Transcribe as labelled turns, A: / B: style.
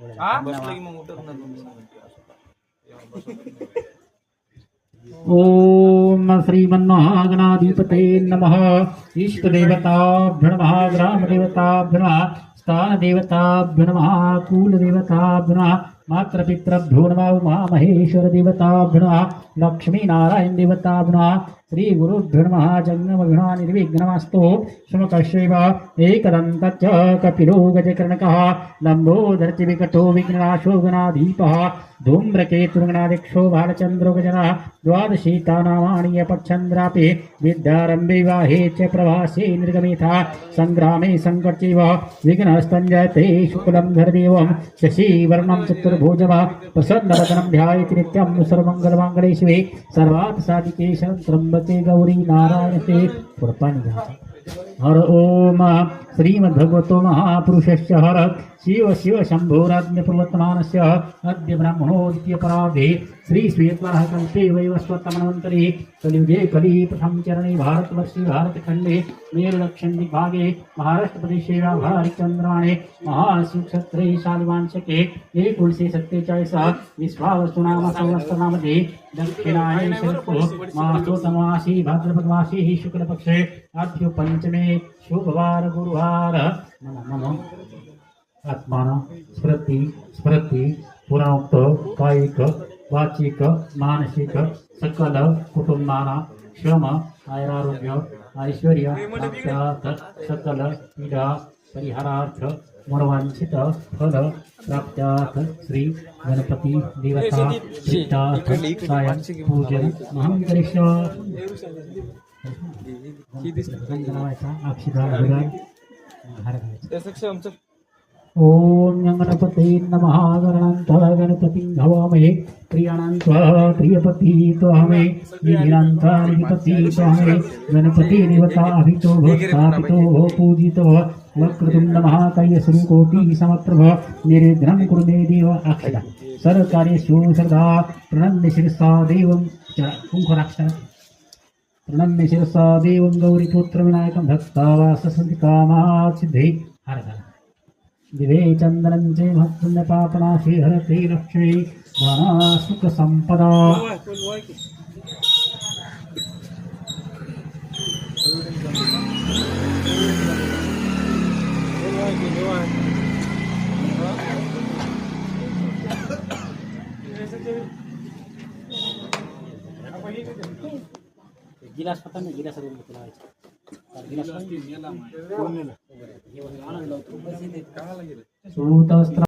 A: बसलं की मग उठत तुम्ही
B: ओम श्रीमन्महागणाधिपते नमः। इष्टदेवताभ्यो नमः ग्रामदेवताभ्यो नमः स्थानदेवताभ्यो नमः कुलदेवताभ्यो नमः मातृपितृभ्यो नमः उमामहेश्वरदेवताभ्यो नमः लक्ष्मीनारायणदेवताभ्यो नमः जङ्गमगुणा निर्विघ्नमस्तु सुमकश्यैव एकदन्तच्च कपिलो गजकर्णकः लम्बोदरति विकटो विघ्ननाशो गणाधीपः धूम्रकेतुर्गणादिक्षो बालचन्द्रो गजनः द्वादशीतानामाणि अपच्छन्द्रापि विद्यारम्भे विवाहे च प्रवासे निर्गमिता सङ्ग्रामे सङ्कटैव विघ्नस्तञ्जयते शुक्लं धरदेवं शशिवर्णं चतुर्भुजः प्रसन्नवदनं ध्यायति नित्यं सर्वमङ्गलमाङ्गले शिवे सर्वार्थसाधिके શ્રીમતી ગૌરી નારાયણ શેઠ કૃપાની હર ઓમ श्रीमद्भगवतो महापुरुषस्य हर शिव शिव शम्भोराज्ञप्रवर्तमानस्य अद्य ब्राह्मणोद्यपराधे श्रीश्वेतवरः कल्पे वैवस्वतमनवन्तरे कलियुगे कली प्रथम चरणे भारतवर्षे भारतखण्डे मेरुदक्षिण दिग्भागे महाराष्ट्रप्रदेशे हरिचन्द्राणे महाशिवक्षत्रे शालिवांशके एकुणशे सत्तेचाळीस विश्वावस्तुनाम संवत्सरामध्ये दक्षिणायन शरत्तो मासोतमासी भाद्रपदमासी शुक्लपक्षे अद्य पञ्चमे शुभवार गुरुवार नमो नमः। आत्मान स्मृती स्मृती पुनोक्त कायिक वाचिक मानसिक सकल कुटुंबाना श्रम आयुरारोग्य ऐश्वर्य सकल पीडा परिहारार्थ मनवांछित फल प्राप्त्यार्थ श्री गणपती देवता सायं पूजन महं करिष्यामि गंधनावायचा ॐ गणपते नमः गणान्त गणपतिं हवामहे प्रियाणान्त प्रियपति त्वहमे विधिनान्त विधिपति त्वहमे गणपति देवताभितो स्थापितो पूजितो वक्रतुण्ड महाकायश्रीकोटि समप्रभ निर्विघ्नं कुरु मे देव अक्षदा सर्वकार्येषु सर्वदा प्रणम्य शिरसा देवं च ప్రణమ్య శిరసా దేవం గౌరీపుత్ర వినాయకం భక్తావాసంతి కామాసిద్ధి హరహర దివే చందనం చే భక్తున్న పాపనాశి హరతి లక్ష్మి ధనాసుఖ సంపద Thank you. জেলা হাসপাতালে জেলা সদর তোলা হয়েছে। জেলা হাসপাতাল